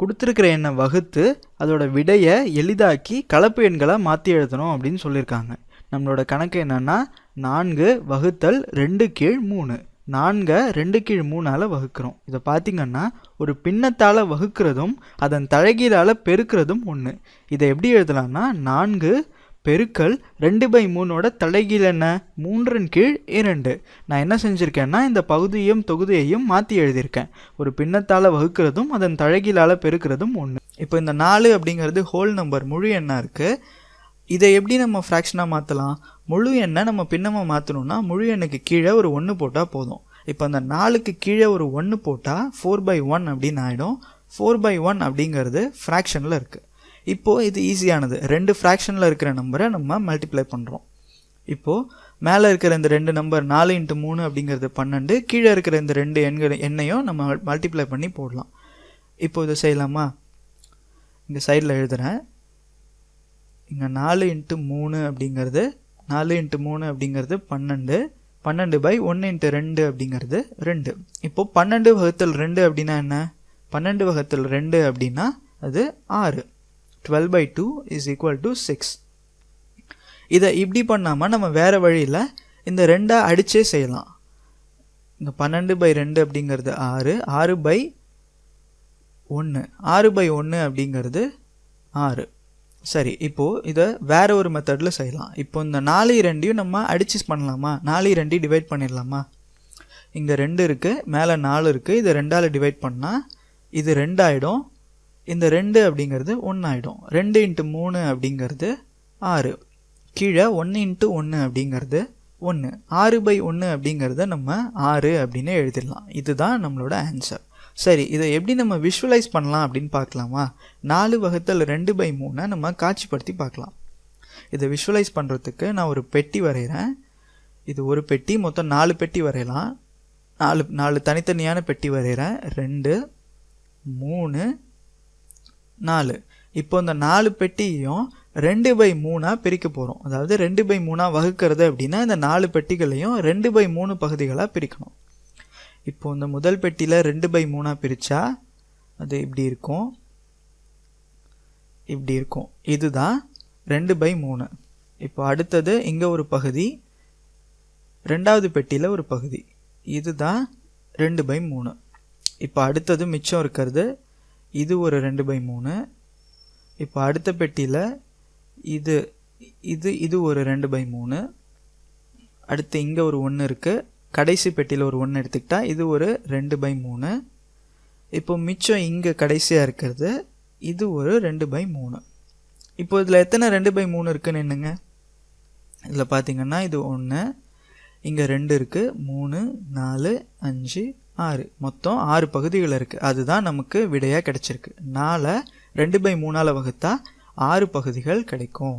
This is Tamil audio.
கொடுத்துருக்கிற எண்ணை வகுத்து அதோட விடையை எளிதாக்கி கலப்பு எண்களை மாற்றி எழுதணும் அப்படின்னு சொல்லியிருக்காங்க. நம்மளோட கணக்கு என்னென்னா நான்கு வகுத்தல் ரெண்டு கீழ் மூணு. நான்கை ரெண்டு கீழ் மூணால் வகுக்கிறோம். இதை பார்த்திங்கன்னா ஒரு பின்னத்தால் வகுக்கிறதும் அதன் தலைகீழால் பெருக்கிறதும் ஒன்று இதை எப்படி எழுதலாம்னா நான்கு பெருக்கல் ரெண்டு பை மூணோட தலைகீழ் என்ன? மூன்றின் கீழ் இரண்டு. நான் என்ன செஞ்சுருக்கேன்னா இந்த பகுதியையும் தொகுதியையும் மாற்றி எழுதியிருக்கேன். ஒரு பின்னத்தால் வகுக்கிறதும் அதன் தலைகீழால் பெருக்கிறதும் ஒன்று இப்போ இந்த நாலு அப்படிங்கிறது ஹோல் நம்பர் முழு எண்ணாக இருக்குது இதை எப்படி நம்ம ஃப்ராக்ஷனாக மாற்றலாம் முழு எண்ணை நம்ம பின்னமாக மாற்றணும்னா முழு எண்ணுக்கு கீழே ஒரு ஒன்று போட்டால் போதும். இப்போ அந்த நாலுக்கு கீழே ஒரு ஒன்று போட்டால் ஃபோர் பை ஒன் அப்படின்னு ஆகிடும் ஃபோர் பை ஒன் அப்படிங்கிறது ஃப்ராக்ஷனில் இருக்குது இப்போது இது ஈஸியானது ரெண்டு ஃப்ராக்ஷனில் இருக்கிற நம்பரை நம்ம மல்டிப்ளை பண்ணுறோம் இப்போது மேலே இருக்கிற இந்த ரெண்டு நம்பர் நாலு இன்ட்டு மூணு அப்படிங்கிறது பன்னெண்டு கீழே இருக்கிற இந்த ரெண்டு எண்கள் எண்ணையும் நம்ம மல்டிப்ளை பண்ணி போடலாம். இப்போ இதை செய்யலாமா? இந்த சைடில் எழுதுகிறேன் இங்கே நாலு இன்ட்டு மூணு அப்படிங்கிறது நாலு இன்ட்டு மூணு அப்படிங்கிறது பன்னெண்டு. பன்னெண்டு பை ஒன்று இன்ட்டு ரெண்டு அப்படிங்கிறது ரெண்டு. இப்போது பன்னெண்டு வகுத்தல் ரெண்டு அப்படின்னா என்ன? பன்னெண்டு வகுத்தல் ரெண்டு அப்படின்னா அது ஆறு. Twelve by two is equal to six இதை இப்படி பண்ணாமல் நம்ம வேறு வழியில் இந்த ரெண்டை அடித்தே செய்யலாம். இந்த பன்னெண்டு பை ரெண்டு அப்படிங்கிறது ஆறு ஆறு பை ஒன்று ஆறு பை ஒன்று அப்படிங்கிறது ஆறு. சரி இப்போது இதை வேறு ஒரு மெத்தடில் செய்யலாம். இப்போ இந்த நாலு ரெண்டையும் நம்ம அடிச்சு பண்ணலாமா? நாலு ரெண்டையும் டிவைட் பண்ணிடலாமா? இங்கே ரெண்டு இருக்குது மேலே நாலு இருக்குது இதை ரெண்டால் டிவைட் பண்ணால் இது ரெண்டாயிடும். இந்த ரெண்டு அப்படிங்கிறது ஒன்று ஆகிடும் ரெண்டு இன்ட்டு மூணு அப்படிங்கிறது ஆறு. கீழே ஒன்று இன்ட்டு ஒன்று அப்படிங்கிறது ஒன்று ஆறு பை ஒன்று அப்படிங்கிறத நம்ம ஆறு அப்படின்னு எழுதிடலாம். இதுதான் நம்மளோட ஆன்சர் சரி இதை எப்படி நம்ம விஷுவலைஸ் பண்ணலாம் அப்படின்னு பார்க்கலாமா? நாலு வகுத்தல் ரெண்டு பை மூணை நம்ம காட்சிப்படுத்தி பார்க்கலாம். இதை விஷுவலைஸ் பண்ணுறதுக்கு நான் ஒரு பெட்டி வரைகிறேன். இது ஒரு பெட்டி மொத்தம் நாலு பெட்டி வரையலாம். நாலு நாலு தனித்தனியான பெட்டி வரைகிறேன். ரெண்டு மூணு நாலு. இப்போ இந்த நாலு பெட்டியையும் ரெண்டு பை மூணாக பிரிக்க போகிறோம் அதாவது ரெண்டு பை மூணாக வகுக்கிறது அப்படின்னா இந்த நாலு பெட்டிகளையும் ரெண்டு பை மூணு பகுதிகளாக பிரிக்கணும். இப்போ இந்த முதல் பெட்டியில் ரெண்டு பை மூணாக பிரித்தா அது இப்படி இருக்கும்? இப்படி இருக்கும். இதுதான் ரெண்டு பை மூணு. இப்போ அடுத்தது இங்கே ஒரு பகுதி ரெண்டாவது பெட்டியில் ஒரு பகுதி. இதுதான் ரெண்டு பை மூணு. இப்போ அடுத்தது மிச்சம் இருக்கிறது இது ஒரு ரெண்டு பை மூணு. இப்போ அடுத்த பெட்டியில் இது இது இது ஒரு ரெண்டு பை மூணு. அடுத்து இங்கே ஒரு ஒன்று இருக்குது கடைசி பெட்டியில் ஒரு ஒன்று எடுத்துக்கிட்டால் இது ஒரு ரெண்டு பை மூணு. இப்போ மிச்சம் இங்கே கடைசியாக இருக்கிறது இது ஒரு ரெண்டு பை மூணு. இப்போ இதில் எத்தனை ரெண்டு பை மூணு இருக்குன்னு என்னங்க இதில் பார்த்தீங்கன்னா இது ஒன்று இங்கே ரெண்டு இருக்குது மூணு நாலு அஞ்சு ஆறு. மொத்தம் ஆறு பகுதிகள் இருக்குது அதுதான் நமக்கு விடையாக கிடச்சிருக்கு. நாலு ரெண்டு பை மூணால் வகுத்தா ஆறு பகுதிகள் கிடைக்கும்.